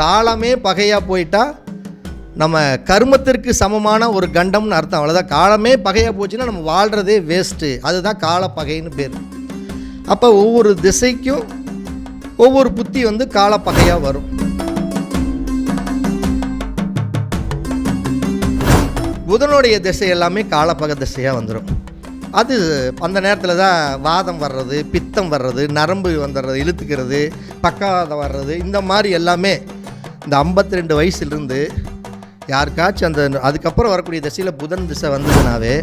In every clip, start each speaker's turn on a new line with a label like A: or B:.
A: காலமே பகையாக போயிட்டா நம்ம கர்மத்திற்கு சமமான ஒரு கண்டம்னு அர்த்தம். அவ்வளோதான் காலமே பகையாக போச்சுன்னா நம்ம வாழ்கிறதே வேஸ்ட்டு அதுதான் கால பகைன்னு பேர். அப்போ ஒவ்வொரு திசைக்கும் ஒவ்வொரு புத்தி வந்து கால பகையாக வரும். புதனுடைய திசை எல்லாமே காலப்பக திசையாக வந்துடும் அது அந்த நேரத்தில் தான் வாதம் வர்றது பித்தம் வர்றது நரம்பு வந்துடுறது இழுத்துக்கிறது பக்கவாதம் வர்றது இந்த மாதிரி எல்லாமே இந்த 52 ரெண்டு வயசுலேருந்து யாருக்காச்சும் அந்த அதுக்கப்புறம் வரக்கூடிய திசையில் புதன் திசை வந்ததுனாவே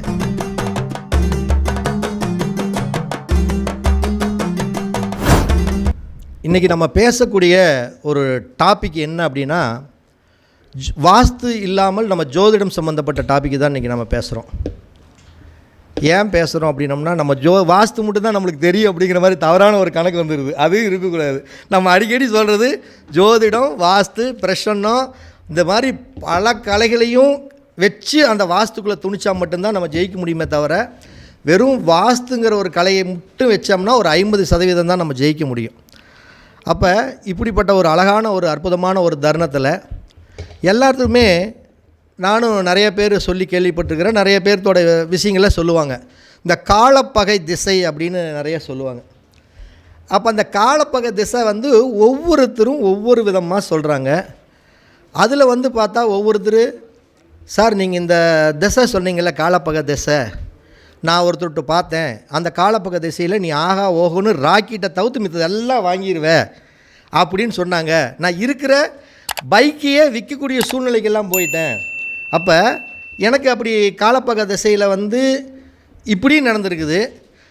A: இன்றைக்கி நம்ம பேசக்கூடிய ஒரு டாபிக் என்ன அப்படின்னா வாஸ்து இல்லாமல் நம்ம ஜோதிடம் சம்மந்தப்பட்ட டாபிக் தான் இன்றைக்கி நம்ம பேசுகிறோம் ஏன் பேசுகிறோம் அப்படின்னம்னா நம்ம ஜோ வாஸ்து மட்டும் தான் நம்மளுக்கு தெரியும் அப்படிங்கிற மாதிரி தவறான ஒரு கணக்கு வந்துடுது அது இருக்கக்கூடாது. நம்ம அடிக்கடி சொல்கிறது ஜோதிடம் வாஸ்து பிரசன்னம் இந்த மாதிரி பல கலைகளையும் வச்சு அந்த வாஸ்துக்குள்ளே துணிச்சா மட்டும்தான் நம்ம ஜெயிக்க முடியுமே தவிர வெறும் வாஸ்துங்கிற ஒரு கலையை மட்டும் வச்சோம்னா ஒரு ஐம்பது சதவீதம் தான் நம்ம ஜெயிக்க முடியும். அப்போ இப்படிப்பட்ட ஒரு அழகான ஒரு அற்புதமான ஒரு தருணத்தில் எல்லாத்துக்குமே நானும் நிறைய பேர் சொல்லி கேள்விப்பட்டிருக்கிறேன். நிறைய பேர்த்தோட விஷயங்களை சொல்லுவாங்க. இந்த காலப்பகை திசை அப்படின்னு நிறைய சொல்லுவாங்க. அப்போ அந்த காலப்பகை திசை வந்து ஒவ்வொருத்தரும் ஒவ்வொரு விதமாக சொல்கிறாங்க அதில் வந்து பார்த்தா ஒவ்வொருத்தர் சார் நீங்கள் இந்த திசை சொன்னீங்கல்ல காலப்பகை திசை. நான் ஒருத்தர்கிட்ட பார்த்தேன். அந்த காலப்பக திசையில் நீ ஆகா ஓகோன்னு ராக்கெட்டை தவிர்த்து மித்ததெல்லாம் வாங்கிடுவேன் அப்படின்னு சொன்னாங்க. நான் இருக்கிற பைக்கையே விற்கக்கூடிய சூழ்நிலைக்கெல்லாம் போயிட்டேன். அப்போ எனக்கு அப்படி காலப்பக திசையில் வந்து இப்படியும் நடந்திருக்குது.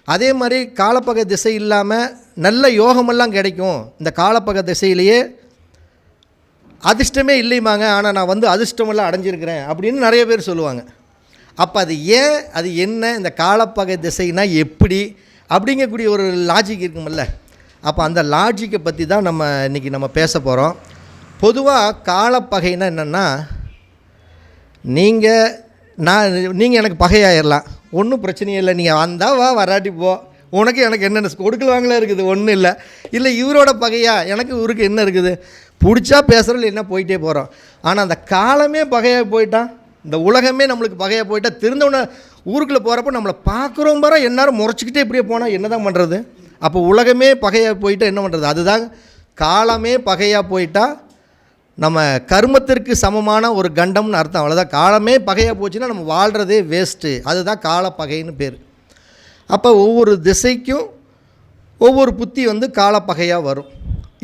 A: அதே மாதிரி காலப்பக திசை இல்லாமல் நல்ல யோகமெல்லாம் கிடைக்கும். இந்த காலப்பக திசையிலேயே அதிர்ஷ்டமே இல்லைமாங்க ஆனால் நான் வந்து அதிர்ஷ்டமெல்லாம் அடைஞ்சிருக்கிறேன் அப்படின்னு நிறைய பேர் சொல்லுவாங்க. அப்போ அது ஏன் அது என்ன இந்த காலப்பகை திசைனா எப்படி அப்படிங்கக்கூடிய ஒரு லாஜிக் இருக்குமில்ல அப்போ அந்த லாஜிக்கை பற்றி தான் நம்ம இன்றைக்கி நம்ம பேச போகிறோம் பொதுவாக காலப்பகைனா என்னென்னா நீங்கள் நான் நீங்கள் எனக்கு பகையாயிடலாம் ஒன்றும் பிரச்சனையே இல்லை. நீங்கள் வந்தால் வா வராட்டி போ. உனக்கு எனக்கு என்னென்ன கொடுக்கலாங்களே இருக்குது? ஒன்றும் இல்லை. இல்லை இவரோட பகையா? எனக்கு இவருக்கு என்ன இருக்குது? பிடிச்சா பேசுகிறோம் என்ன போயிட்டே போகிறோம் ஆனால் அந்த காலமே பகையாக போயிட்டான். இந்த உலகமே நம்மளுக்கு பகையாக போயிட்டா திருந்தவன ஊருக்குள்ளே போகிறப்ப நம்மளை பார்க்குறோம் பாரு எந்நேரம் முறைச்சிக்கிட்டே இப்படியே போனால் என்ன தான் பண்ணுறது அப்போ உலகமே பகையாக போயிட்டால் என்ன பண்ணுறது அதுதான் காலமே பகையாக போயிட்டால் நம்ம கர்மத்திற்கு சமமான ஒரு கண்டம்னு அர்த்தம். அவ்வளோதான் காலமே பகையாக போச்சுன்னா நம்ம வாழ்கிறதே வேஸ்ட்டு அதுதான் காலப்பகைன்னு பேர். அப்போ ஒவ்வொரு திசைக்கும் ஒவ்வொரு புத்தி வந்து காலப்பகையாக வரும்.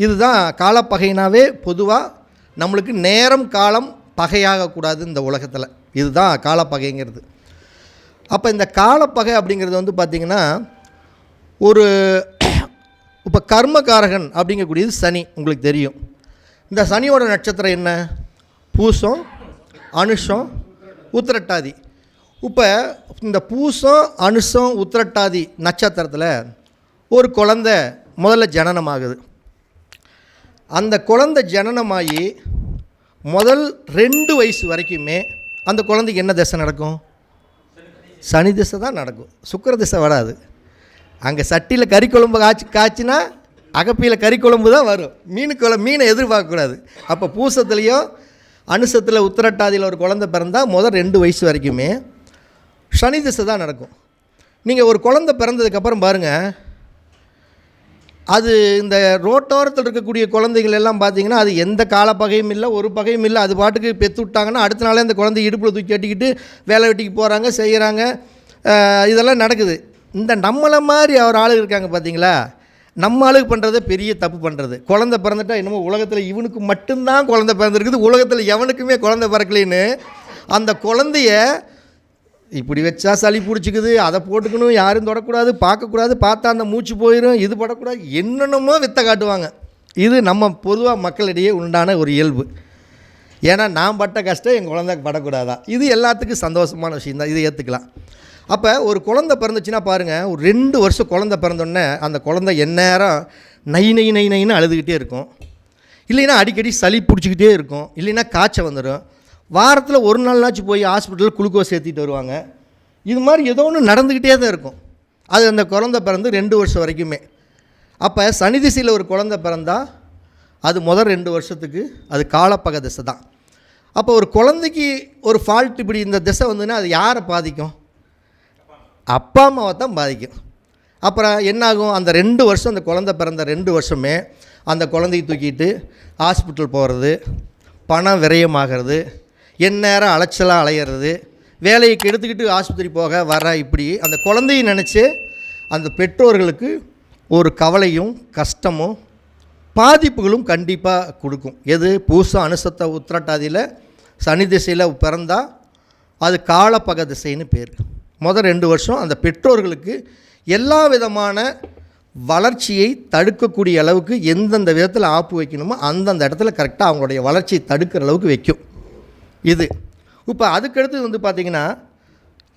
A: இதுதான் காலப்பகைனாவே பொதுவாக நம்மளுக்கு நேரம் காலம் பகையாகக்கூடாது இந்த உலகத்தில். இதுதான் காலப்பகைங்கிறது அப்போ இந்த காலப்பகை அப்படிங்கிறது வந்து பார்த்திங்கன்னா ஒரு இப்போ கர்மகாரகன் அப்படிங்கக்கூடியது சனி உங்களுக்கு தெரியும். இந்த சனியோட நட்சத்திரம் என்ன? பூசம் அனுஷம் உத்திரட்டாதி. இப்போ இந்த பூசம் அனுஷம் உத்திரட்டாதி நட்சத்திரத்தில் ஒரு குழந்த முதல்ல ஜனனமாகுது. அந்த குழந்த ஜனனமாகி முதல் ரெண்டு வயசு வரைக்குமே அந்த குழந்தைக்கு என்ன திசை நடக்கும்? சனி திசை தான் நடக்கும். சுக்கிர திசை வராது. அங்கே சட்டியில் கறி குழம்பு காய்ச்சி காய்ச்சினா அகப்பியில் கறி குழம்பு தான் வரும். மீன் குழம்பு மீனை எதிர்பார்க்கக்கூடாது. அப்போ பூசத்துலேயும் அனுசத்தில் உத்திரட்டாதியில் ஒரு குழந்தை பிறந்தால் முதல் ரெண்டு வயசு வரைக்குமே சனி திசை தான் நடக்கும். நீங்கள் ஒரு குழந்தை பிறந்ததுக்கப்புறம் பாருங்கள் அது இந்த ரோட்டோரத்தில் இருக்கக்கூடிய குழந்தைகள் எல்லாம் பார்த்தீங்கன்னா அது எந்த காலப்பகையும் இல்லை ஒரு பகையும் இல்லை. அது பாட்டுக்கு பெற்று விட்டாங்கன்னா அடுத்த நாளே அந்த குழந்தை இடுப்பில் தூக்கி கட்டிக்கிட்டு வேலை வெட்டிக்கு போகிறாங்க செய்கிறாங்க இதெல்லாம் நடக்குது. இந்த நம்மளை மாதிரி அவர் ஆளுங்க இருக்காங்க பார்த்தீங்களா நம்ம ஆளுக்கு பண்ணுறத பெரிய தப்பு பண்ணுறது குழந்த பிறந்துட்டா என்னமோ உலகத்தில் இவனுக்கு மட்டும்தான் குழந்த பிறந்திருக்குது உலகத்தில் எவனுக்குமே குழந்த பிறக்கலைன்னு அந்த குழந்தைய இப்படி வச்சா சளி பிடிச்சிக்குது அதை போட்டுக்கணும் யாரும் தொடக்கூடாது பார்க்கக்கூடாது பார்த்தா அந்த மூச்சு போயிடும் இது படக்கூடாது என்னென்னமோ வித்தை காட்டுவாங்க. இது நம்ம பொதுவாக மக்களிடையே உண்டான ஒரு இயல்பு. ஏன்னா நான் பட்ட கஷ்டம் என் குழந்தை படக்கூடாதா? இது எல்லாத்துக்கும் சந்தோஷமான விஷயம் தான் இதை ஏற்றுக்கலாம் அப்போ ஒரு குழந்தை பிறந்துச்சுன்னா பாருங்கள் ஒரு ரெண்டு வருஷம் குழந்தை பிறந்தோடனே அந்த குழந்தை எந்நேரம் நை நை நை நைன்னு அழுதுகிட்டே இருக்கும். இல்லைன்னா அடிக்கடி சளி பிடிச்சிக்கிட்டே இருக்கும். இல்லைன்னா காய்ச்சல் வந்துடும் வாரத்தில் ஒரு நாள்னாச்சும் போய் ஹாஸ்பிட்டலில் குளுக்கோஸ் ஏற்றிட்டு வருவாங்க. இது மாதிரி ஏதோ ஒன்று நடந்துக்கிட்டே தான் இருக்கும். அது அந்த குழந்தை பிறந்து ரெண்டு வருஷம் வரைக்குமே. அப்போ சனி திசையில் ஒரு குழந்தை பிறந்தால் அது முதல் ரெண்டு வருஷத்துக்கு அது காலப்பக திசை தான். அப்போ ஒரு குழந்தைக்கு ஒரு ஃபால்ட் இப்படி இந்த திசை வந்துன்னா அது யாரை பாதிக்கும்? அப்பா அம்மாவை தான் பாதிக்கும். அப்புறம் என்னாகும்? அந்த ரெண்டு வருஷம் அந்த குழந்தை பிறந்த ரெண்டு வருஷமே அந்த குழந்தைய தூக்கிட்டு ஹாஸ்பிட்டல் போகிறது பணம் விரயமாகிறது எந்நேரம் அலைச்சலாக அலையிறது வேலையை கெடுத்துக்கிட்டு ஆஸ்பத்திரி போக வர இப்படி அந்த குழந்தையை நினச்சி அந்த பெற்றோர்களுக்கு ஒரு கவலையும் கஷ்டமும் பாதிப்புகளும் கண்டிப்பாக கொடுக்கும். எது? பூசம் அனுசத்த உத்திரட்டாதியில் சனி திசையில் பிறந்தால் அது காலப்பக திசைன்னு பேர். முதல் ரெண்டு வருஷம் அந்த பெற்றோர்களுக்கு எல்லா விதமான வளர்ச்சியை தடுக்கக்கூடிய அளவுக்கு எந்தெந்த விதத்தில் ஆப்பு வைக்கணுமோ அந்தந்த இடத்துல கரெக்டாக அவங்களுடைய வளர்ச்சியை தடுக்கிற அளவுக்கு வைக்கும். இது. இப்போ அதுக்கடுத்து வந்து பார்த்திங்கன்னா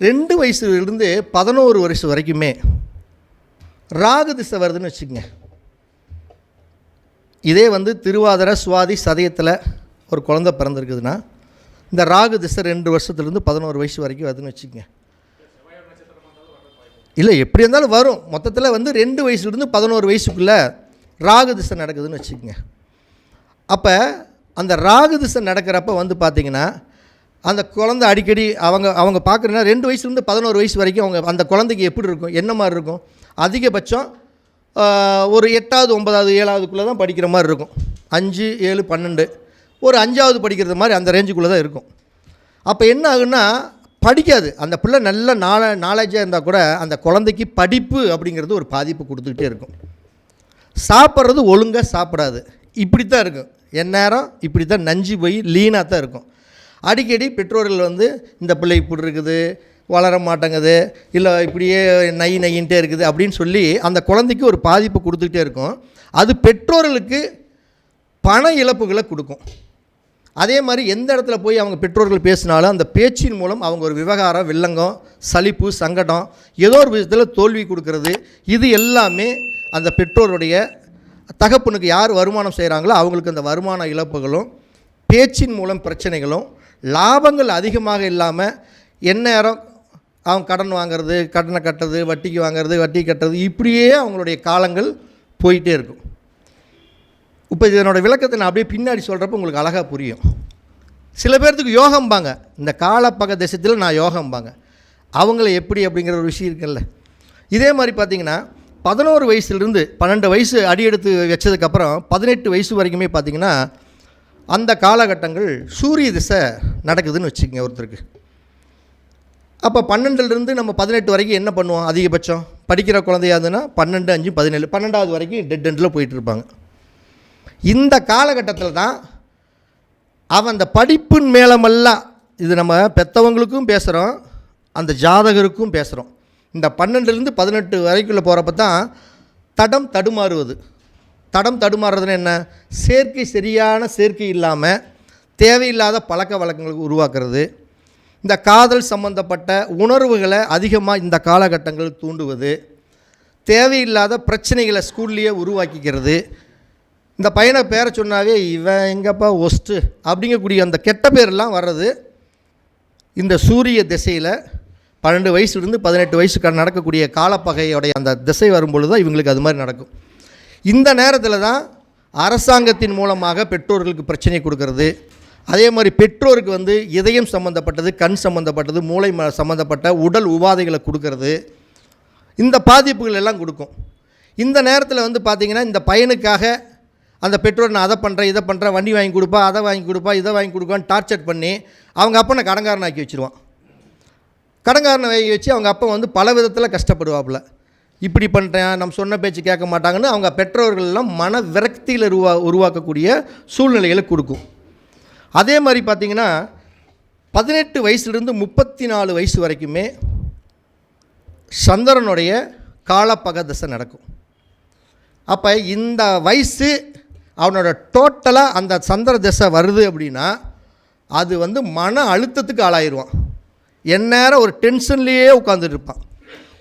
A: ரெண்டு வயசுலேருந்து பதினோரு வயசு வரைக்குமே ராகு திசை வருதுன்னு வச்சுக்கோங்க. இதே வந்து திருவாதிர சுவாதி சதயத்தில் ஒரு குழந்தை பிறந்திருக்குதுன்னா இந்த ராகு திசை ரெண்டு வருஷத்துலேருந்து பதினோரு வயசு வரைக்கும் வருதுன்னு வச்சுக்கோங்க. இல்லை எப்படி இருந்தாலும் வரும். மொத்தத்தில் வந்து ரெண்டு வயசுலேருந்து பதினோரு வயசுக்குள்ளே ராகு திசை நடக்குதுன்னு வச்சுக்கோங்க. அப்போ அந்த ராகு திசை நடக்கிறப்ப வந்து பார்த்திங்கன்னா அந்த குழந்தை அடிக்கடி அவங்க அவங்க பார்க்குறேன்னா ரெண்டு வயசுலேருந்து பதினோரு வயசு வரைக்கும் அவங்க அந்த குழந்தைக்கு எப்படி இருக்கும் என்ன மாதிரி இருக்கும்? அதிகபட்சம் ஒரு எட்டாவது ஒன்பதாவது ஏழாவதுக்குள்ளே தான் படிக்கிற மாதிரி இருக்கும். அஞ்சு ஏழு பன்னெண்டு. ஒரு அஞ்சாவது படிக்கிறது மாதிரி அந்த ரேஞ்சுக்குள்ளே தான் இருக்கும். அப்போ என்ன ஆகுன்னா படிக்காது. அந்த பிள்ளை நல்ல நாள நாலேஜாக இருந்தால் கூட அந்த குழந்தைக்கு படிப்பு அப்படிங்கிறது ஒரு பாதிப்பு கொடுத்துக்கிட்டே இருக்கும். சாப்பிட்றது ஒழுங்காக சாப்பிடாது. இப்படி தான் இருக்கும். எந்நேரம் இப்படி தான் நஞ்சு போய் லீனாக தான் இருக்கும். அடிக்கடி பெற்றோர்கள் வந்து இந்த பிள்ளை இப்படி இருக்குது வளர மாட்டேங்குது இல்லை இப்படியே நை நையின்ட்டே இருக்குது அப்படின்னு சொல்லி அந்த குழந்தைக்கு ஒரு பாதிப்பு கொடுத்துக்கிட்டே இருக்கும். அது பெற்றோர்களுக்கு பண இழப்புகளை கொடுக்கும். அதே மாதிரி எந்த இடத்துல போய் அவங்க பெற்றோர்கள் பேசினாலும் அந்த பேச்சின் மூலம் அவங்க ஒரு விவகாரம் வில்லங்கம் சலிப்பு சங்கடம் ஏதோ ஒரு விதத்தில் தோல்வி கொடுக்கறது இது எல்லாமே அந்த பெற்றோருடைய தகப்பனுக்கு யார் வருமானம் செய்கிறாங்களோ அவங்களுக்கு அந்த வருமான இழப்புகளும் பேச்சின் மூலம் பிரச்சனைகளும் லாபங்கள் அதிகமாக இல்லாமல் எந்நேரம் அவங்க கடன் வாங்குறது கடனை கட்டுறது வட்டிக்கு வாங்குறது வட்டி கட்டுறது இப்படியே அவங்களுடைய காலங்கள் போயிட்டே இருக்கும். இப்போ இதனோட விளக்கத்தை நான் அப்படியே பின்னாடி சொல்கிறப்ப உங்களுக்கு அழகாக புரியும். சில பேர்த்துக்கு யோகம்பாங்க. இந்த காலப்பக தேசத்தில் நான் யோகம்பாங்க. அவங்கள எப்படி அப்படிங்கிற ஒரு விஷயம் இருக்குல்ல. இதே மாதிரி பார்த்தீங்கன்னா பதினோரு வயசுலேருந்து பன்னெண்டு வயசு அடி எடுத்து வச்சதுக்கப்புறம் பதினெட்டு வயசு வரைக்குமே பார்த்தீங்கன்னா அந்த காலகட்டங்கள் சூரிய திசை நடக்குதுன்னு வச்சுக்கோங்க ஒருத்தருக்கு. அப்போ பன்னெண்டுலேருந்து நம்ம பதினெட்டு வரைக்கும் என்ன பண்ணுவோம்? அதிகபட்சம். படிக்கிற குழந்தையாதுன்னா பன்னெண்டு அஞ்சு பதினேழு பன்னெண்டாவது வரைக்கும் டெட் எண்டில் போயிட்டு இருப்பாங்க. இந்த காலகட்டத்தில் தான் அவன் அந்த படிப்பின் மேலமெல்லாம் இது நம்ம பெற்றவங்களுக்கும் பேசுகிறோம் அந்த ஜாதகருக்கும் பேசுகிறோம் இந்த பன்னெண்டுலேருந்து பதினெட்டு வரைக்குள்ளே போகிறப்ப தான் தடம் தடுமாறுவது. தடம் தடுமாறுறதுன்னு என்ன? சேர்க்கை சரியான சேர்க்கை இல்லாமல் தேவையில்லாத பழக்க வழக்கங்களுக்கு உருவாக்குறது. இந்த காதல் சம்பந்தப்பட்ட உணர்வுகளை அதிகமாக இந்த காலகட்டங்கள் தூண்டுவது. தேவையில்லாத பிரச்சனைகளை ஸ்கூல்லையே உருவாக்கிக்கிறது. இந்த பையனை பேரை சொன்னாவே இவன் எங்கப்பா ஒஸ்ட்டு அப்படிங்கக்கூடிய அந்த கெட்ட பேர்லாம் வர்றது இந்த சூரிய திசையில் பன்னெண்டு வயசுலேருந்து பதினெட்டு வயசுக்கு நடக்கக்கூடிய காலப்பகையோடைய அந்த திசை வரும்பொழுது தான் இவங்களுக்கு அது மாதிரி நடக்கும். இந்த நேரத்தில் தான் அரசாங்கத்தின் மூலமாக பெற்றோர்களுக்கு பிரச்சனை கொடுக்கறது. அதே மாதிரி பெற்றோருக்கு வந்து இதயம் சம்மந்தப்பட்டது கண் சம்மந்தப்பட்டது மூளை ம- சம்மந்தப்பட்ட உடல் உபாதைகளை கொடுக்கறது. இந்த பாதிப்புகள் எல்லாம் கொடுக்கும். இந்த நேரத்தில் வந்து பார்த்திங்கன்னா இந்த பையனுக்காக அந்த பெற்றோர் நான் அதை பண்ணுறேன் இதை பண்ணுறேன் வண்டி வாங்கி கொடுப்பா அதை வாங்கி கொடுப்பா இதை வாங்கி கொடுப்பான்னு டார்ச்சர் பண்ணி அவங்க அப்பனை கடங்காரனாக்கி வச்சுருவான். கடங்காரனை வாங்கி வச்சு அவங்க அப்பா வந்து பல விதத்தில் கஷ்டப்படுவாப்புல. இப்படி பண்ணுறேன் நம்ம சொன்ன பேச்சு கேட்க மாட்டாங்கன்னு அவங்க பெற்றோர்கள் எல்லாம் மன விரக்தியில் உருவா உருவாக்கக்கூடிய சூழ்நிலைகளை கொடுக்கும். அதே மாதிரி பார்த்திங்கன்னா பதினெட்டு வயசுலேருந்து முப்பத்தி நாலு வயசு வரைக்குமே சந்திரனுடைய காலப்பக தசை நடக்கும். அப்போ இந்த வயசு அவனோட டோட்டலாக அந்த சந்திர தசை வருது அப்படின்னா அது வந்து மன அழுத்தத்துக்கு ஆளாயிருவான். எந்நேரம் ஒரு டென்ஷன்லேயே உட்காந்துட்டு இருப்பான்.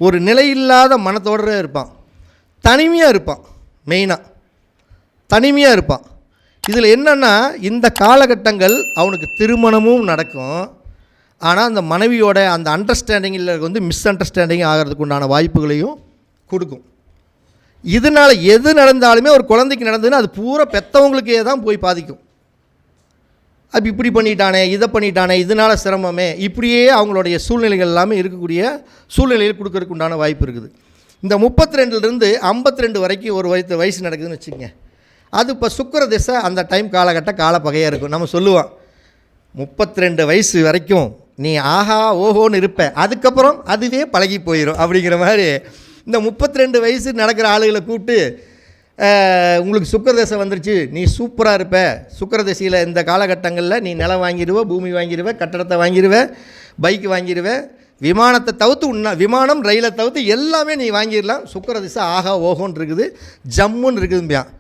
A: ஒரு நிலையில்லாத மனத்தோடவே இருப்பான். தனிமையாக இருப்பான் மெயினாக தனிமையாக இருப்பான். இதில் என்னென்னா இந்த காலகட்டங்கள் அவனுக்கு திருமணமும் நடக்கும். ஆனால் அந்த மனைவியோட அந்த அண்டர்ஸ்டாண்டிங்கில் வந்து மிஸ் அண்டர்ஸ்டாண்டிங் ஆகிறதுக்கு உண்டான வாய்ப்புகளையும் கொடுக்கும். இதனால் எது நடந்தாலுமே ஒரு குழந்தைக்கு நடந்ததுன்னா அது பூரா பெற்றவங்களுக்கே தான் போய் பாதிக்கும். அப்போ இப்படி பண்ணிட்டானே இதை பண்ணிட்டானே இதனால் சிரமமே. இப்படியே அவங்களுடைய சூழ்நிலைகள் எல்லாமே இருக்கக்கூடிய சூழ்நிலையில் கொடுக்கறதுக்கு உண்டான வாய்ப்பு இருக்குது. இந்த முப்பத்தி ரெண்டுலேருந்து ஐம்பத்தி ரெண்டு வரைக்கும் ஒரு வயசு வயசு நடக்குதுன்னு வச்சுக்கோங்க. அது இப்போ சுக்கர திசை அந்த டைம் காலகட்ட காலப்பகையாக இருக்கும். நம்ம சொல்லுவோம் முப்பத்தி ரெண்டு வயசு வரைக்கும் நீ ஆஹா ஓஹோன்னு இருப்ப. அதுக்கப்புறம் அதுவே பழகி போயிடும் அப்படிங்கிற மாதிரி இந்த முப்பத்தி ரெண்டு வயசு நடக்கிற ஆளுகளை கூப்பிட்டு உங்களுக்கு சுக்கரதசை வந்துருச்சு நீ சூப்பராக இருப்ப. சுக்கரதசையில் இந்த காலகட்டங்களில் நீ நிலம் வாங்கிடுவ பூமி வாங்கிடுவ கட்டடத்தை வாங்கிடுவ பைக் வாங்கிடுவ விமானத்தை தவிர்த்து உன்ன விமானம் ரயிலை தவிர்த்து எல்லாமே நீ வாங்கிடலாம். சுக்கரதிசை ஆஹா ஓகோன்னு இருக்குது ஜம்முன்னு இருக்குதும்பியான்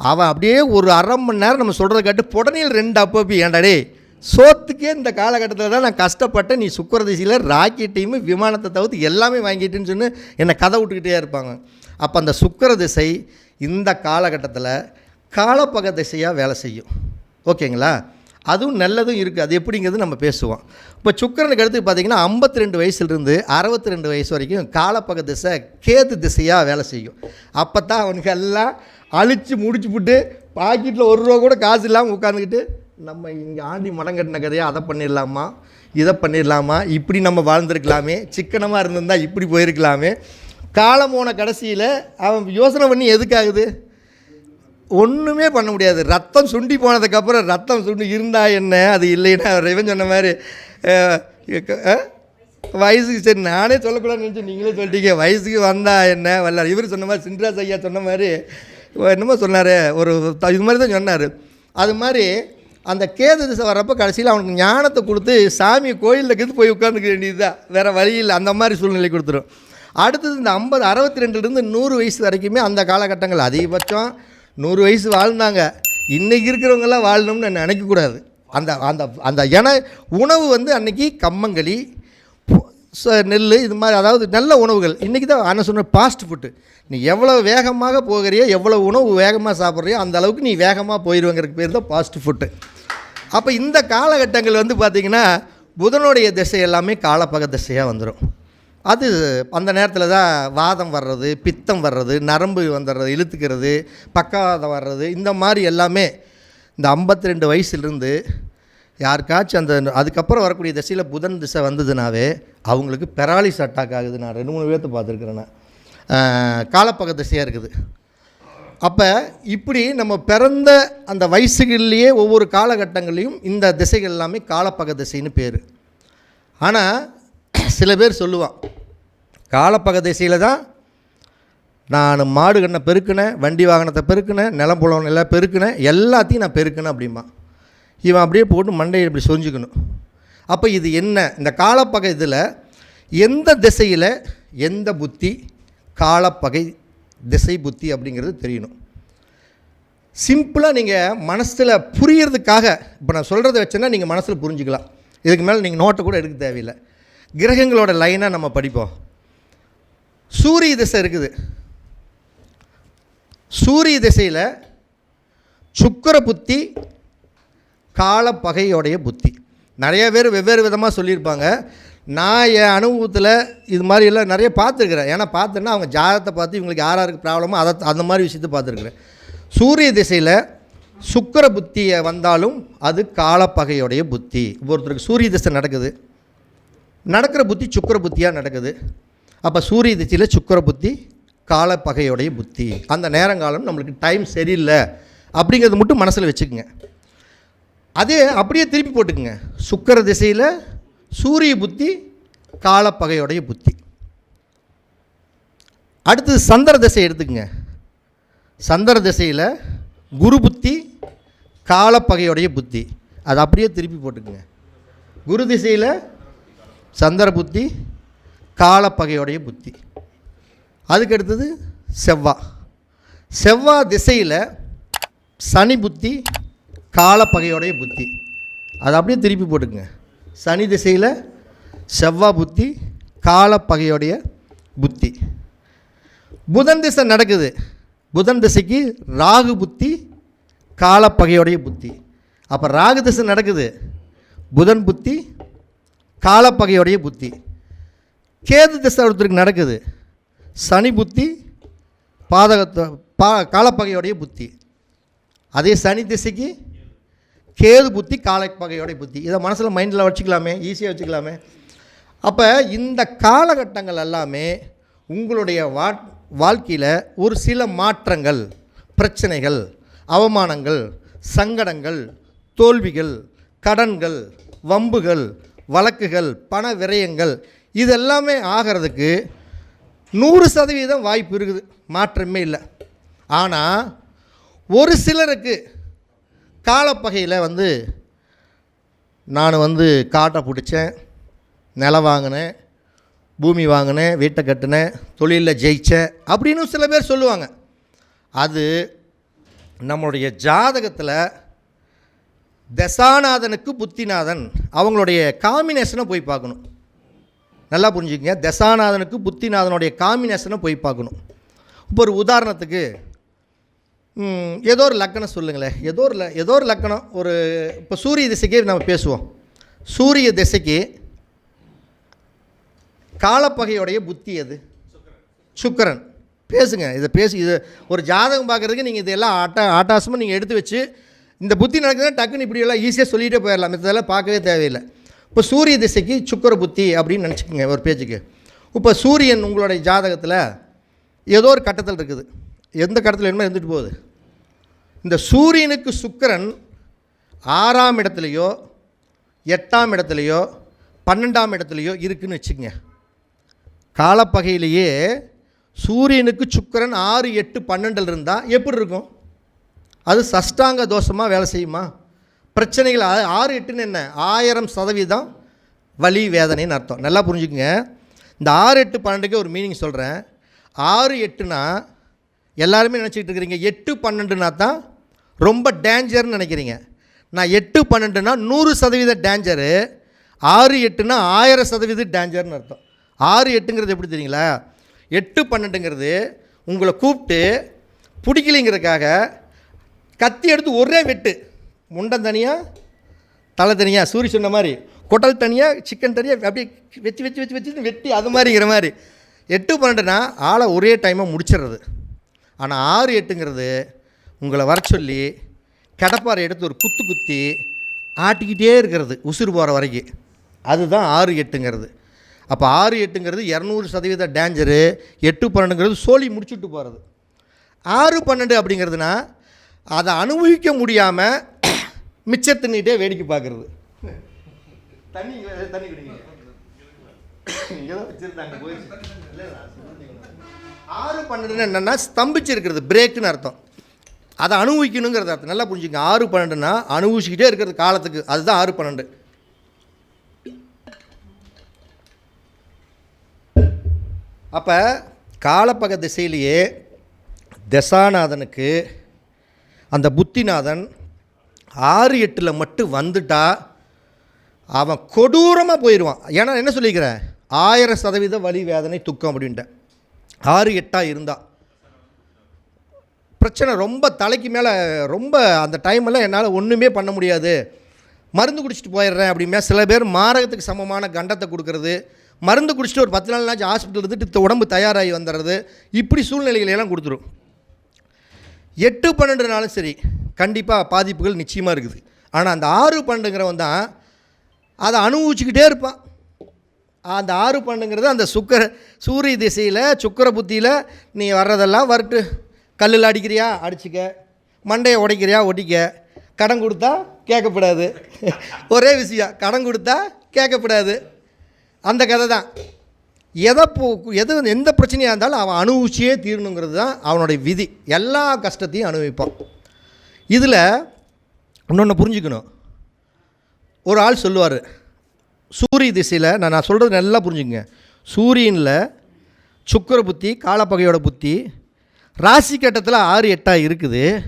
A: அவன் அப்படியே ஒரு அரை மணி நேரம் நம்ம சொல்கிறத கேட்டு புடனையில் ரெண்டு அப்பப்பி ஏன்டாடே சோத்துக்கே இந்த காலகட்டத்தில் தான் நான் கஷ்டப்பட்டேன். நீ சுக்கரதிசையில் ராக்கெட்டையும் விமானத்தை தவிர்த்து எல்லாமே வாங்கிட்டேன்னு சொன்னு என்னை கதை விட்டுக்கிட்டே இருப்பாங்க. அப்போ அந்த சுக்கர திசை இந்த காலகட்டத்தில் காலப்பக திசையாக வேலை செய்யும். ஓகேங்களா? அதுவும் நல்லதும் இருக்குது அது எப்படிங்கிறது நம்ம பேசுவோம். இப்போ சுக்கரனுக்கு அடுத்து பார்த்தீங்கன்னா ஐம்பத்தி ரெண்டு வயசுலேருந்து அறுபத்தி ரெண்டு வயசு வரைக்கும் காலப்பக திசை கேது திசையாக வேலை செய்யும். அப்போ தான் அவனுக்கு எல்லாம் அழித்து முடிச்சு விட்டு பாக்கெட்டில் ஒரு ரூபா கூட காசு இல்லாமல் உட்காந்துக்கிட்டு நம்ம இங்கே ஆண்டி மடம் கட்டின கதையாக அதை பண்ணிடலாமா? இதை பண்ணிடலாமா? இப்படி நம்ம வாழ்ந்துருக்கலாமே. சிக்கனமாக இருந்திருந்தால் இப்படி போயிருக்கலாமே. காலம் போன கடைசியில் அவன் யோசனை பண்ணி எதுக்காகுது? ஒன்றுமே பண்ண முடியாது. ரத்தம் சுண்டி போனதுக்கப்புறம் ரத்தம் சுண்டி இருந்தால் என்ன? அது இல்லைன்னா இவன் சொன்ன மாதிரி வயசுக்கு சரி நானே சொல்லக்கூடாதுன்னு நினச்சி நீங்களே சொல்லிட்டீங்க. வயசுக்கு வந்தா என்ன? வரல இவர் சொன்ன மாதிரி சின்ராஸ் ஐயா சொன்ன மாதிரி என்னமோ சொன்னார். ஒரு த- இது மாதிரி தான் சொன்னார். அது மாதிரி அந்த கேது திசை வர்றப்போ கடைசியில் அவனுக்கு ஞானத்தை கொடுத்து சாமி கோயிலில் இருக்குது போய் உட்காந்துக்க வேண்டியது தான் வேறு வழி இல்லை. அந்த மாதிரி சூழ்நிலை கொடுத்துரும். அடுத்தது இந்த ஐம்பது அறுபத்தி ரெண்டுலேருந்து நூறு வயசு வரைக்குமே அந்த காலகட்டங்கள் அதிகபட்சம். நூறு வயசு வாழ்ந்தாங்க. இன்றைக்கி இருக்கிறவங்கெல்லாம் வாழணும்னு நினைக்கக்கூடாது. அந்த அந்த அந்த என உணவு வந்து அன்னைக்கு கம்மங்களி ச- நெல் இது மாதிரி அதாவது நல்ல உணவுகள். இன்றைக்கி தான் அண்ணன் சொன்ன ஃபாஸ்ட் ஃபுட்டு நீ எவ்வளோ வேகமாக போகிறியோ எவ்வளோ உணவு வேகமாக சாப்பிட்றியோ அந்த அளவுக்கு நீ வேகமாக போயிடுவேங்கிறதுக்கு பேர் தான் ஃபாஸ்ட் ஃபுட்டு அப்போ இந்த காலகட்டங்கள் வந்து பார்த்திங்கன்னா புதனுடைய திசை எல்லாமே காலப்பக திசையாக வந்துடும் அது அந்த நேரத்தில் தான் வாதம் வர்றது பித்தம் வர்றது நரம்பு வந்துடுறது இழுத்துக்கிறது பக்கவாதம் வர்றது இந்த மாதிரி எல்லாமே இந்த ஐம்பத்தி ரெண்டு வயசுலேருந்து யாருக்காச்சும் அந்த அதுக்கப்புறம் வரக்கூடிய திசையில் புதன் திசை வந்ததுனாவே அவங்களுக்கு பெராலிஸ் அட்டாக் ஆகுது. நான் ரெண்டு மூணு பேர்த்து பார்த்துருக்குறேன் காலப்பக திசையாக இருக்குது. அப்போ இப்படி நம்ம பிறந்த அந்த வயசுகள்லேயே ஒவ்வொரு காலகட்டங்களையும் இந்த திசைகள் எல்லாமே காலப்பக திசைன்னு பேர். ஆனால் சில பேர் சொல்லுவான் காலப்பக திசையில் தான் நான் மாடு கண்ணை பெருக்கினேன் வண்டி வாகனத்தை பெருக்கினேன் நிலம் புலம் எல்லாம் பெருக்கினேன் எல்லாத்தையும் நான் பெருக்கினேன் அப்படிமா இவன் அப்படியே போட்டு மண்டையை இப்படி சொரிஞ்சுக்கணும். அப்போ இது என்ன? இந்த காலப்பகை இதில் எந்த திசையில் எந்த புத்தி காலப்பகை திசை புத்தி அப்படிங்கிறது தெரியணும். சிம்பிளாக நீங்கள் மனசில் புரியறதுக்காக இப்போ நான் சொல்கிறத வச்சேன்னா நீங்கள் மனசில் புரிஞ்சுக்கலாம். இதுக்கு மேலே நீங்கள் நோட்டை கூட எடுக்க தேவையில்லை. கிரகங்களோட லைனாக நம்ம படிப்போம். சூரிய திசை இருக்குது. சூரிய திசையில் சுக்கர புத்தி காலப்பகையோடைய புத்தி. நிறைய பேர் வெவ்வேறு விதமாக சொல்லியிருப்பாங்க. நான் என் அனுபவத்தில் இது மாதிரி எல்லாம் நிறைய பார்த்துருக்குறேன். ஏன்னா பார்த்தேன்னா அவங்க ஜாதகத்தை பார்த்து இவங்களுக்கு யார் யாருக்கு ப்ராப்ளமோ அதை அந்த மாதிரி விஷயத்தை பார்த்துருக்குறேன். சூரிய திசையில் சுக்கர புத்தியை வந்தாலும் அது காலப்பகையுடைய புத்தி. ஒருத்தருக்கு சூரிய திசை நடக்குது. நடக்கிற புத்தி சுக்கர புத்தியாக நடக்குது. அப்போ சூரிய திசையில் சுக்கர புத்தி காலப்பகையுடைய புத்தி. அந்த நேரங்காலம் நம்மளுக்கு டைம் சரியில்லை. அப்படிங்கிறது மட்டும் மனசில் வச்சுக்கோங்க. அதே அப்படியே திருப்பி போட்டுக்குங்க. சுக்கர திசையில் சூரிய புத்தி காலப்பகையுடைய புத்தி. அடுத்தது சந்திர திசை எடுத்துக்கங்க. சந்திர திசையில் குரு புத்தி காலப்பகையுடைய புத்தி. அது அப்படியே திருப்பி போட்டுக்குங்க. குரு திசையில் சந்திர புத்தி காலப்பகையுடைய புத்தி. அதுக்கு அடுத்தது செவ்வா. செவ்வா திசையில் சனி புத்தி காலப்பகையுடைய புத்தி. அதை அப்படியே திருப்பி போட்டுக்குங்க. சனி திசையில் செவ்வாய் புத்தி காலப்பகையோடைய புத்தி. புதன் திசை நடக்குது. புதன் திசைக்கு ராகு புத்தி காலப்பகையோடைய புத்தி. அப்போ ராகு திசை நடக்குது. புதன் புத்தி காலப்பகையோடைய புத்தி. கேது திசை ஒருத்தருக்கு நடக்குது. சனி புத்தி பாதகத்தை பா காலப்பகையோடைய புத்தி. அதே சனி திசைக்கு கேது புத்தி காலப்பகையோடைய புத்தி. இதை மனசில் மைண்டில் வச்சுக்கலாமே ஈஸியாக வச்சுக்கலாமே. அப்போ இந்த காலகட்டங்கள் எல்லாமே உங்களுடைய வா வாழ்க்கையில் ஒரு சில மாற்றங்கள் பிரச்சனைகள் அவமானங்கள் சங்கடங்கள் தோல்விகள் கடன்கள் வம்புகள் வழக்குகள் பண விரயங்கள் இதெல்லாமே ஆகிறதுக்கு நூறு சதவீதம் வாய்ப்பு இருக்குது. மாற்றமே இல்லை. ஆனால் ஒரு சிலருக்கு காலப்பகையில் வந்து நான் வந்து காட்டை பிடிச்சேன் நிலம் வாங்கினேன் பூமி வாங்கினேன் வீட்டை கட்டினேன் தொழிலில் ஜெயித்தேன் அப்படின்னு சில பேர் சொல்லுவாங்க. அது நம்மளுடைய ஜாதகத்தில் தசாநாதனுக்கு புத்திநாதன் அவங்களுடைய காம்பினேஷனை போய் பார்க்கணும். நல்லா புரிஞ்சுக்கங்க. தசாநாதனுக்கு புத்திநாதனுடைய காம்பினேஷனை போய் பார்க்கணும். இப்போ ஒரு உதாரணத்துக்கு ஏதோ ஒரு லக்கணம் சொல்லுங்களேன். ஏதோ ஒரு ல- ஏதோ ஒரு லக்கணம் ஒரு இப்போ சூரிய திசைக்கே நம்ம பேசுவோம். சூரிய திசைக்கு காலப்பகையுடைய புத்தி எது? சுக்கரன். பேசுங்க இதை பேசி இது ஒரு ஜாதகம் பார்க்குறதுக்கு நீங்கள் இதெல்லாம் ஆட்டா ஆட்டாசமாக நீங்கள் எடுத்து வச்சு இந்த புத்தி நடக்குதுன்னா டக்குன்னு இப்படியெல்லாம் ஈஸியாக சொல்லிகிட்டே போயிடலாம். மற்றதெல்லாம் பார்க்கவே தேவையில்லை. இப்போ சூரிய திசைக்கு சுக்கர புத்தி அப்படின்னு நினச்சிக்கோங்க ஒரு பேச்சுக்கு. இப்போ சூரியன் உங்களுடைய ஜாதகத்தில் ஏதோ ஒரு கட்டத்தில் இருக்குது. எந்த கட்டத்தில் என்ன இருந்துட்டு போகுது. இந்த சூரியனுக்கு சுக்கிரன் ஆறாம் இடத்துலையோ எட்டாம் இடத்துலையோ பன்னெண்டாம் இடத்துலையோ இருக்குதுன்னு வச்சுக்கங்க. காலப்பகையிலேயே சூரியனுக்கு சுக்கிரன் ஆறு எட்டு பன்னெண்டில் இருந்தால் எப்படி இருக்கும்? அது சஷ்டாங்க தோஷமாக வேலை செய்யுமா? பிரச்சனைகள் ஆ- ஆறு எட்டுன்னு என்ன? ஆயிரம் சதவீதம் வலி வேதனைன்னு அர்த்தம். நல்லா புரிஞ்சுக்குங்க. இந்த ஆறு எட்டு பன்னெண்டுக்கே ஒரு மீனிங் சொல்கிறேன் ஆறு எட்டுனா எல்லாருமே நினச்சிக்கிட்டு இருக்கிறீங்க. எட்டு பன்னெண்டுனா தான் ரொம்ப டேஞ்சர்னு நினைக்கிறீங்க. நான் எட்டு பன்னெண்டுனா நூறு சதவீத டேஞ்சரு ஆறு எட்டுனா ஆயிரம் சதவீத டேஞ்சர்னு அர்த்தம். ஆறு எட்டுங்கிறது எப்படி தெரியுங்களா? எட்டு பன்னெண்டுங்கிறது உங்களை கூப்பிட்டு பிடிக்கலைங்கிறதுக்காக கத்தி எடுத்து ஒரே வெட்டு. முண்டம் தனியாக தலை தனியாக சூரி சொன்ன மாதிரி. குடல் தனியாக சிக்கன் தனியாக அப்படியே வச்சு வச்சு வச்சு வச்சு வெட்டி அது மாதிரிங்கிற மாதிரி. எட்டு பன்னெண்டுனா ஆளை ஒரே டைமாக முடிச்சிடுறது. ஆனால் ஆறு எட்டுங்கிறது உங்களை வர சொல்லி கடப்பாறை எடுத்து ஒரு குத்து குத்தி ஆட்டிக்கிட்டே இருக்கிறது உசுறு போகிற வரைக்கும். அதுதான் ஆறு எட்டுங்கிறது. அப்போ ஆறு எட்டுங்கிறது இரநூறு சதவீத டேஞ்சரு எட்டு பன்னெண்டுங்கிறது சோழி முடிச்சுட்டு போகிறது ஆறு பன்னெண்டு அப்படிங்கிறதுனா அதை அனுபவிக்க முடியாமல் மிச்சத்தின்னிட்டே வேடிக்கை பார்க்குறது. தண்ணி தண்ணி குடிங்க. ஏதோ வச்சிருந்தாங்க ஆறு பன்னெண்டுன்னு என்னென்னா ஸ்தம்பிச்சு இருக்கிறது பிரேக்குன்னு அர்த்தம். அதை அனுபவிக்கணுங்கிறது அர்த்தம். நல்லா புரிஞ்சுங்க. ஆறு பன்னெண்டுனா அனுபவிச்சுக்கிட்டே இருக்கிறது காலத்துக்கு. அதுதான் ஆறு பன்னெண்டு. அப்போ காலப்பக திசையிலேயே தசாநாதனுக்கு அந்த புத்திநாதன் ஆறு எட்டில் மட்டும் வந்துட்டா அவன் கொடூரமாக போயிடுவான் ஏன்னா என்ன சொல்லிக்கிறேன்? ஆயிரம் சதவீத வலி வேதனை துக்கம் அப்படின்ட்டு ஆறு எட்டாக இருந்தா. பிரச்சனை ரொம்ப தலைக்கு மேலே ரொம்ப அந்த டைமெல்லாம் என்னால் ஒன்றுமே பண்ண முடியாது. மருந்து குடிச்சிட்டு போயிடுறேன் அப்படிமே சில பேர் மாரகத்துக்கு சமமான கண்டத்தை கொடுக்கறது மருந்து குடிச்சிட்டு ஒரு பத்து நாள்னாச்சும் ஹாஸ்பிட்டல் இருந்துட்டு உடம்பு தயாராகி வந்துடுறது இப்படி சூழ்நிலைகளையெல்லாம் கொடுத்துரும். எட்டு பன்னெண்டுனாலும் சரி கண்டிப்பாக பாதிப்புகள் நிச்சயமாக இருக்குது. ஆனால் அந்த ஆறு பன்னெண்டுங்கிறவன் தான் அதை அனுபவிச்சுக்கிட்டே இருப்பான். அந்த ஆறு பன்னெண்டுங்கிறது அந்த சுக்கர சூரிய திசையில் சுக்கர புத்தியில் நீ வர்றதெல்லாம் வரட்டு. கல்லில் அடிக்கிறியா? அடிச்சுக்க. மண்டையை உடைக்கிறியா? ஒட்டிக்க. கடன் கொடுத்தா கேட்கப்படாது. ஒரே விஷயம் கடன் கொடுத்தா கேட்கப்படாது. அந்த கதை தான். எதை போ எது எந்த பிரச்சனையாக இருந்தாலும் அவன் அனுபவிச்சியே தீரணுங்கிறது தான் அவனுடைய விதி. எல்லா கஷ்டத்தையும் அனுபவிப்பான். இதில் இன்னொன்று புரிஞ்சுக்கணும். ஒரு ஆள் சொல்லுவார் சூரிய திசையில் நான் நான் சொல்கிறது நல்லா புரிஞ்சுங்க சூரியனில் சுக்கர புத்தி காலப்பகையோட புத்தி ராசி கட்டத்தில் ஆறு எட்டாக இருக்குது.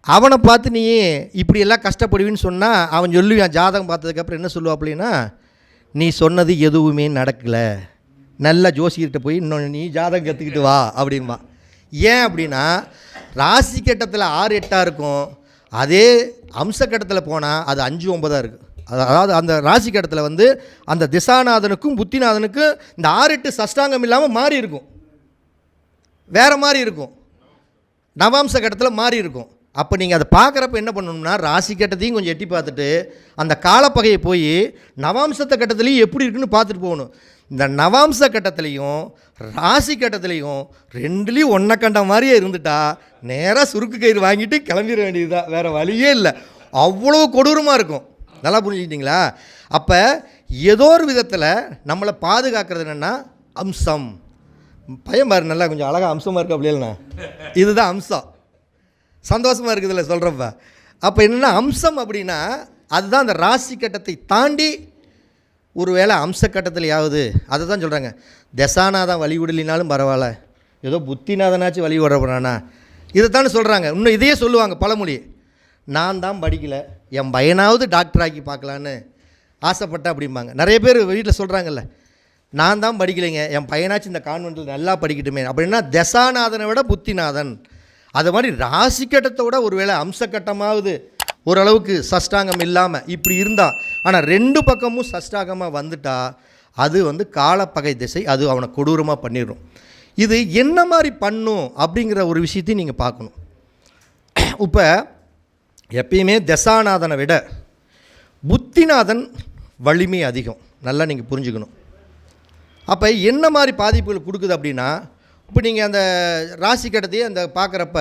A: அவனை பார்த்து நீ இப்படியெல்லாம் கஷ்டப்படுவின்னு சொன்னால் அவன் சொல்லுவான் ஜாதகம் பார்த்ததுக்கப்புறம் என்ன சொல்லுவா அப்படின்னா நீ சொன்னது எதுவுமே நடக்கலை. நல்ல ஜோசியர்கிட்ட போய் இன்னொன்று நீ ஜாதகம் கற்றுக்கிட்டு வா அப்படின்பா. ஏன் அப்படின்னா ராசி கட்டத்தில் ஆறு எட்டாக இருக்கும். அதே அம்ச கட்டத்தில் போனால் அது அஞ்சு ஒன்பதாக இருக்குது அது- அதாவது அந்த ராசி கட்டத்தில் வந்து அந்த திசாநாதனுக்கும் புத்திநாதனுக்கும் இந்த ஆறு எட்டு சஷ்டாங்கம் இல்லாமல் மாறி இருக்கும். வேறு மாதிரி இருக்கும். நவாம்ச கட்டத்தில் மாறி இருக்கும். அப்போ நீங்கள் அதை பார்க்குறப்ப என்ன பண்ணணும்னா ராசி கட்டத்தையும் கொஞ்சம் எட்டி பார்த்துட்டு அந்த காலப்பகையை போய் நவாம்சத்த கட்டத்துலேயும் எப்படி இருக்குன்னு பார்த்துட்டு போகணும். இந்த நவாம்ச கட்டத்துலேயும் ராசி கட்டத்துலேயும் ரெண்டுலேயும் ஒன்றை கண்ட மாதிரியே இருந்துட்டா நேராக சுருக்கு கயிறு வாங்கிட்டு கிளம்பிட வேண்டியதுதான் வேறு வழியே இல்லை. அவ்வளோ கொடூரமாக இருக்கும். நல்லா புரிஞ்சுக்கிட்டீங்களா? அப்போ ஏதோ ஒரு விதத்தில் நம்மளை பாதுகாக்கிறது என்னென்னா அம்சம். பையன் பாரு நல்லா கொஞ்சம் அழகாக அம்சமாக இருக்கு அப்படியேண்ணா இதுதான் அம்சம். சந்தோஷமாக இருக்குதுல்ல சொல்கிறப்ப அப்போ என்னென்னா அம்சம் அப்படின்னா அதுதான் அந்த ராசி கட்டத்தை தாண்டி ஒருவேளை அம்ச கட்டத்திலையாவது அதை தான் சொல்கிறாங்க தசானாதான் வழிவிடலினாலும் பரவாயில்ல. ஏதோ புத்திநாதனாச்சும் வழி விட இதைத்தான் சொல்கிறாங்க இன்னும் இதையே சொல்லுவாங்க பழமொழி. நான் தான் படிக்கலை என் பையனாவது டாக்டர் ஆக்கி பார்க்கலான்னு ஆசைப்பட்டேன் அப்படிம்பாங்க. நிறைய பேர் வீட்டில் சொல்கிறாங்கல்ல நான் தான் படிக்கலைங்க. என் பையனாச்சும் இந்த கான்வெண்ட்டில் நல்லா படிக்கட்டுமே. அப்படின்னா தசாநாதனை விட புத்திநாதன். அது மாதிரி ராசி கட்டத்தை விட ஒருவேளை அம்சக்கட்டமாவது ஓரளவுக்கு சஷ்டாங்கம் இல்லாமல் இப்படி இருந்தால் ஆனால் ரெண்டு பக்கமும் சஷ்டாங்கமாக வந்துட்டா அது வந்து காலப்பகை திசை அது அவனை கொடூரமாக பண்ணிடும் இது என்ன மாதிரி பண்ணும் அப்படிங்கிற ஒரு விஷயத்தையும் நீங்கள் பார்க்கணும். இப்போ எப்பயுமே தசாநாதனை விட புத்திநாதன் வலிமை அதிகம். நல்லா நீங்கள் புரிஞ்சுக்கணும். அப்போ என்ன மாதிரி பாதிப்புகள் கொடுக்குது அப்படின்னா இப்போ நீங்கள் அந்த ராசி கடத்தையே அந்த பார்க்குறப்ப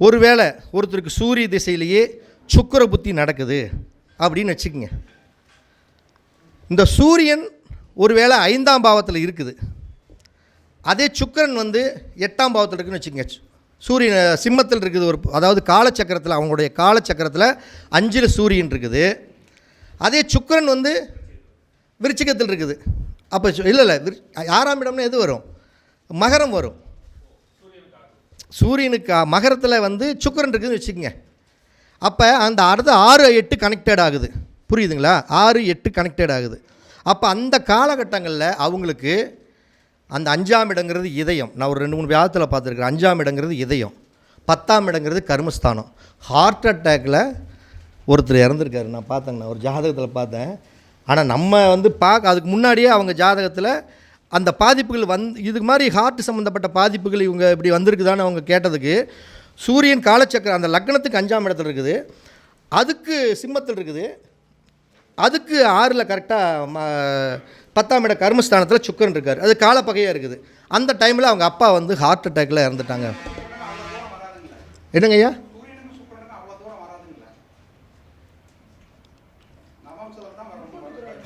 A: ஒருவேளை ஒருத்தருக்கு சூரிய திசையிலேயே சுக்கிர புத்தி நடக்குது அப்படின்னு வச்சுக்கோங்க. இந்த சூரியன் ஒருவேளை ஐந்தாம் பாவத்தில் இருக்குது. அதே சுக்கிரன் வந்து எட்டாம் பாவத்தில் இருக்குன்னு வச்சுக்கோங்க. சூரியன் சிம்மத்தில் இருக்குது ஒரு அதாவது காலச்சக்கரத்தில் அவங்களுடைய காலச்சக்கரத்தில் அஞ்சில் சூரியன் இருக்குது. அதே சுக்கிரன் வந்து விருச்சிகத்தில் இருக்குது. அப்போ இல்லை இல்லை ஆறாம் இடம்னா எது வரும்? மகரம் வரும். சூரியனுக்கு மகரத்தில் வந்து சுக்கரன் இருக்குதுன்னு வச்சுக்கோங்க. அப்போ அந்த அடுத்த ஆறு எட்டு கனெக்டட் ஆகுது. புரியுதுங்களா? ஆறு எட்டு கனெக்டட் ஆகுது. அப்போ அந்த காலகட்டங்களில் அவங்களுக்கு அந்த அஞ்சாம் இடங்கிறது இதயம். நான் ஒரு ரெண்டு மூணு வியாதத்தில் பார்த்துருக்கேன் அஞ்சாம் இடங்கிறது இதயம். பத்தாம் இடங்கிறது கர்மஸ்தானம். ஹார்ட் அட்டேக்கில் ஒருத்தர் இறந்துருக்காரு. நான் பார்த்தேங்கண்ணா ஒரு ஜாதகத்தில் பார்த்தேன். ஆனால் நம்ம வந்து பார்க்க அதுக்கு முன்னாடியே அவங்க ஜாதகத்தில் அந்த பாதிப்புகள் வந்து இதுக்கு மாதிரி ஹார்ட் சம்மந்தப்பட்ட பாதிப்புகள் இவங்க இப்படி வந்திருக்குதான்னு அவங்க கேட்டதுக்கு சூரியன் காலச்சக்கரம் அந்த லக்னத்துக்கு அஞ்சாம் இடத்துல இருக்குது. அதுக்கு சிம்மத்தில் இருக்குது. அதுக்கு ஆறில் கரெக்டாக ம பத்தாம் இட கர்மஸ்தானத்தில் சுக்கரன் இருக்கார். அது காலப்பகையாக இருக்குது. அந்த டைமில் அவங்க அப்பா வந்து ஹார்ட் அட்டாக்கில் இறந்துட்டாங்க. என்னங்க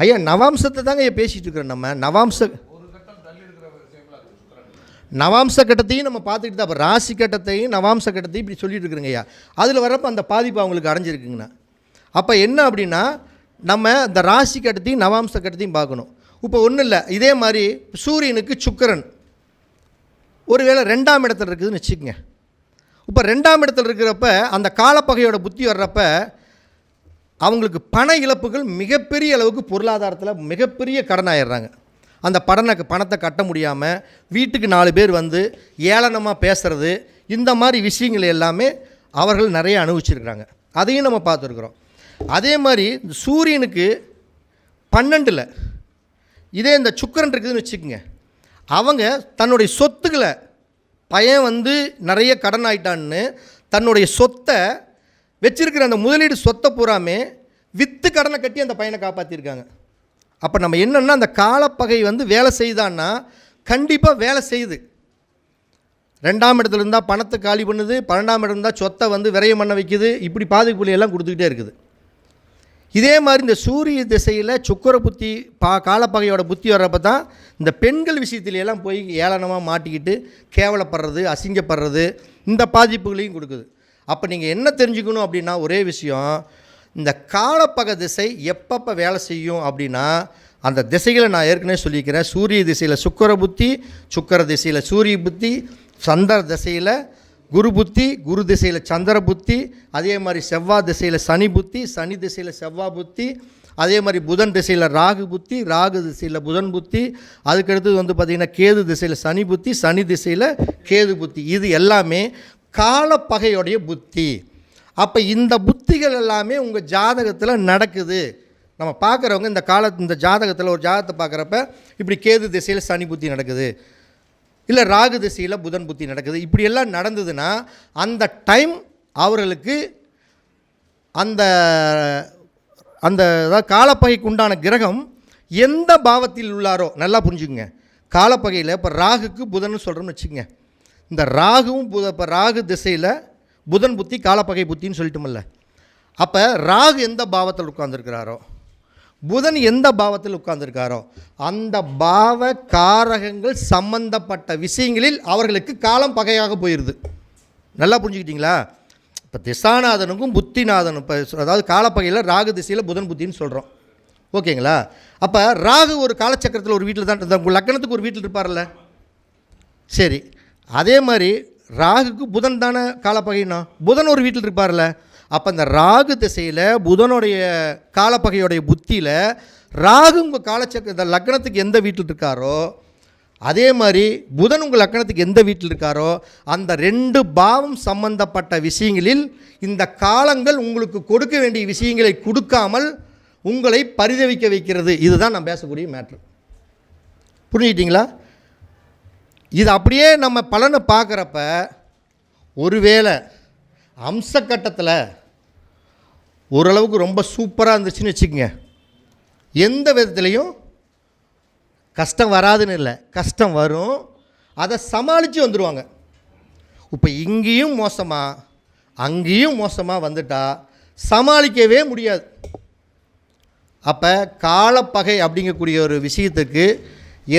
A: ஐயா நவாம்சத்தை தாங்க ஐயா பேசிகிட்டு இருக்கிறோம் நம்ம. நவாம்ச நவாம்ச கட்டத்தையும் நம்ம பார்த்துக்கிட்டு தான் அப்போ ராசி கட்டத்தையும் நவாம்ச கட்டத்தையும் இப்படி சொல்லிட்டு இருக்கிறோங்க ஐயா. அதில் வரப்போ அந்த பாதிப்பு அவங்களுக்கு அடைஞ்சிருக்குங்கண்ணா. அப்போ என்ன அப்படின்னா நம்ம இந்த ராசி கட்டத்தையும் நவாம்ச கட்டத்தையும் பார்க்கணும். இப்போ ஒன்றும் இல்லை இதே மாதிரி சூரியனுக்கு சுக்கிரன். ஒருவேளை ரெண்டாம் இடத்துல இருக்குதுன்னு வச்சுக்கோங்க. இப்போ ரெண்டாம் இடத்துல இருக்கிறப்ப அந்த காலப்பகையோட புத்தி வர்றப்ப அவங்களுக்கு பண இழப்புகள் மிகப்பெரிய அளவுக்கு பொருளாதாரத்தில் மிகப்பெரிய கடன் ஆயிடுறாங்க அந்த படனை பணத்தை கட்ட முடியாமல் வீட்டுக்கு நாலு பேர் வந்து ஏளனமாக பேசுகிறது இந்த மாதிரி விஷயங்கள் எல்லாமே அவர்கள் நிறைய அனுபவிச்சிருக்கிறாங்க. அதையும் நம்ம பார்த்துருக்குறோம். அதே மாதிரி இந்த சூரியனுக்கு பன்னெண்டில் இதே இந்த சுக்கரன் இருக்குதுன்னு வச்சுக்கோங்க அவங்க தன்னுடைய சொத்துக்களை பையன் வந்து நிறைய கடன் ஆயிட்டான்னு தன்னுடைய சொத்தை வச்சிருக்கிற அந்த முதலீடு சொத்தை பூராமே விற்று கடனை கட்டி அந்த பையனை காப்பாற்றிருக்காங்க அப்போ நம்ம என்னென்னா அந்த காலப்பகை வந்து வேலை செய்தான்னா கண்டிப்பாக வேலை செய்யுது. ரெண்டாம் இடத்துல இருந்தால் பணத்தை காலி பண்ணுது பன்னெண்டாம் இடம் இருந்தால் சொத்தை வந்து விரயம் பண்ண வைக்குது இப்படி பாதிப்புலையெல்லாம் எல்லாம் கொடுத்துக்கிட்டே இருக்குது. இதே மாதிரி இந்த சூரிய திசையில் சுக்கர புத்தி பா காலப்பகையோட புத்தி வர்றப்ப தான் இந்த பெண்கள் விஷயத்துலையெல்லாம் போய் ஏளனமாக மாட்டிக்கிட்டு கேவலப்படுறது அசிங்கப்படுறது இந்த பாதிப்புகளையும் கொடுக்குது. அப்போ நீங்கள் என்ன தெரிஞ்சுக்கணும் அப்படின்னா ஒரே விஷயம் இந்த காலப்பக திசை எப்பப்போ வேலை செய்யும் அப்படின்னா அந்த திசைகளை நான் ஏற்கனவே சொல்லியிருக்கிறேன் சூரிய திசையில் சுக்கர புத்தி சுக்கர திசையில் சூரிய புத்தி சந்திர திசையில் குரு புத்தி குரு திசையில் சந்திர புத்தி அதே மாதிரி செவ்வாய் திசையில் சனி புத்தி சனி திசையில் செவ்வாய் புத்தி அதே மாதிரி புதன் திசையில் ராகு புத்தி ராகு திசையில் புதன் புத்தி அதுக்கடுத்தது வந்து பார்த்திங்கன்னா கேது திசையில் சனி புத்தி சனி திசையில் கேது புத்தி. இது எல்லாமே காலப்பகையுடைய புத்தி. அப்போ இந்த புத்திகள் எல்லாமே உங்கள் ஜாதகத்தில் நடக்குது. நம்ம பார்க்குறவங்க இந்த கால இந்த ஜாதகத்தில் ஒரு ஜாதகத்தை பார்க்குறப்ப இப்படி கேது திசையில் சனி புத்தி நடக்குது. இல்லை ராகு திசையில் புதன் புத்தி நடக்குது. இப்படியெல்லாம் நடந்ததுன்னா அந்த டைம் அவர்களுக்கு அந்த அந்த அதாவது காலப்பகைக்கு உண்டான கிரகம் எந்த பாவத்தில் உள்ளாரோ நல்லா புரிஞ்சுக்குங்க. காலப்பகையில் இப்போ ராகுக்கு புதன் சொல்கிறோம்னு வச்சுக்கோங்க. இந்த ராகுவும் புத இப்போ ராகு திசையில் புதன் புத்தி காலப்பகை புத்தின்னு சொல்லிட்டோம்ல. அப்போ ராகு எந்த பாவத்தில் உட்கார்ந்துருக்கிறாரோ புதன் எந்த பாவத்தில் உட்கார்ந்துருக்காரோ அந்த பாவ காரகங்கள் சம்பந்தப்பட்ட விஷயங்களில் அவர்களுக்கு காலம் பகையாக போயிடுது நல்லா புரிஞ்சுக்கிட்டீங்களா? இப்போ திசாநாதனுக்கும் புத்திநாதனும் இப்போ அதாவது காலப்பகையில் ராகு திசையில் புதன் புத்தின்னு சொல்கிறோம் ஓகேங்களா? அப்போ ராகு ஒரு காலச்சக்கரத்தில் ஒரு வீட்டில் தான் இருந்தா- உங்க லக்கணத்துக்கு ஒரு வீட்டில் இருப்பார்ல. சரி. அதே மாதிரி ராகுக்கு புதன் தானே காலப்பகைனா புதன் ஒரு வீட்டில் இருப்பார்ல. அப்போ இந்த ராகு திசையில் புதனுடைய காலப்பகையுடைய புத்தியில் ராகு உங்கள் காலச்சக்க இந்த லக்னத்துக்கு எந்த வீட்டில் இருக்காரோ அதே மாதிரி புதன் உங்கள் லக்கணத்துக்கு எந்த வீட்டில் இருக்காரோ அந்த ரெண்டு பாவம் சம்பந்தப்பட்ட விஷயங்களில் இந்த காலங்கள் உங்களுக்கு கொடுக்க வேண்டிய விஷயங்களை கொடுக்காமல் உங்களை பரிதவிக்க வைக்கிறது. இதுதான் நான் பேசக்கூடிய மேட்ரு. புரிஞ்சுக்கிட்டீங்களா? இது அப்படியே நம்ம பலனை பார்க்குறப்ப ஒருவேளை அம்சக்கட்டத்தில் ஓரளவுக்கு ரொம்ப சூப்பராக இருந்துச்சுன்னு வச்சுக்கோங்க. எந்த விதத்துலேயும் கஷ்டம் வராதுன்னு இல்லை. கஷ்டம் வரும். அதை சமாளித்து வந்துடுவாங்க இப்போ இங்கேயும் மோசமாக அங்கேயும் மோசமாக வந்துட்டால் சமாளிக்கவே முடியாது. அப்போ காலப்பகை அப்படிங்கக்கூடிய ஒரு விஷயத்துக்கு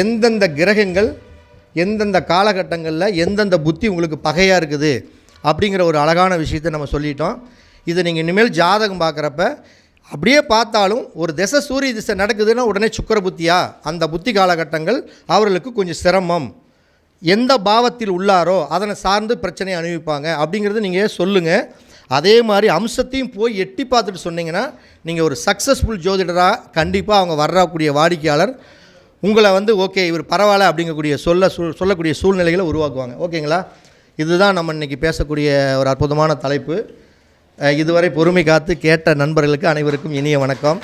A: எந்தெந்த கிரகங்கள் எந்தெந்த காலகட்டங்களில் எந்தெந்த புத்தி உங்களுக்கு பகையாக இருக்குது அப்படிங்கிற ஒரு அழகான விஷயத்தை நம்ம சொல்லிட்டோம். இதை நீங்கள் இனிமேல் ஜாதகம் பார்க்குறப்ப அப்படியே பார்த்தாலும் ஒரு திசை சூரிய திசை நடக்குதுன்னா உடனே சுக்கர புத்தியா? அந்த புத்தி காலகட்டங்கள் அவர்களுக்கு கொஞ்சம் சிரமம். எந்த பாவத்தில் உள்ளாரோ அதனை சார்ந்து பிரச்சனையை அனுபவிப்பாங்க அப்படிங்கிறத நீங்கள் சொல்லுங்கள் அதே மாதிரி அம்சத்தையும் போய் எட்டி பார்த்துட்டு சொன்னீங்கன்னா நீங்கள் ஒரு சக்ஸஸ்ஃபுல் ஜோதிடராக கண்டிப்பாக அவங்க வர்றக்கூடிய வாடிக்கையாளர் உங்களை வந்து ஓகே இவர் பரவாயில்ல அப்படிங்கக்கூடிய சொல்ல சூ- சொல்லக்கூடிய சூழ்நிலைகளை உருவாக்குவாங்க. ஓகேங்களா? இதுதான் நம்ம இன்றைக்கி பேசக்கூடிய ஒரு அற்புதமான தலைப்பு. இதுவரை பொறுமை காத்து கேட்ட நண்பர்களுக்கு அனைவருக்கும் இனிய வணக்கம்.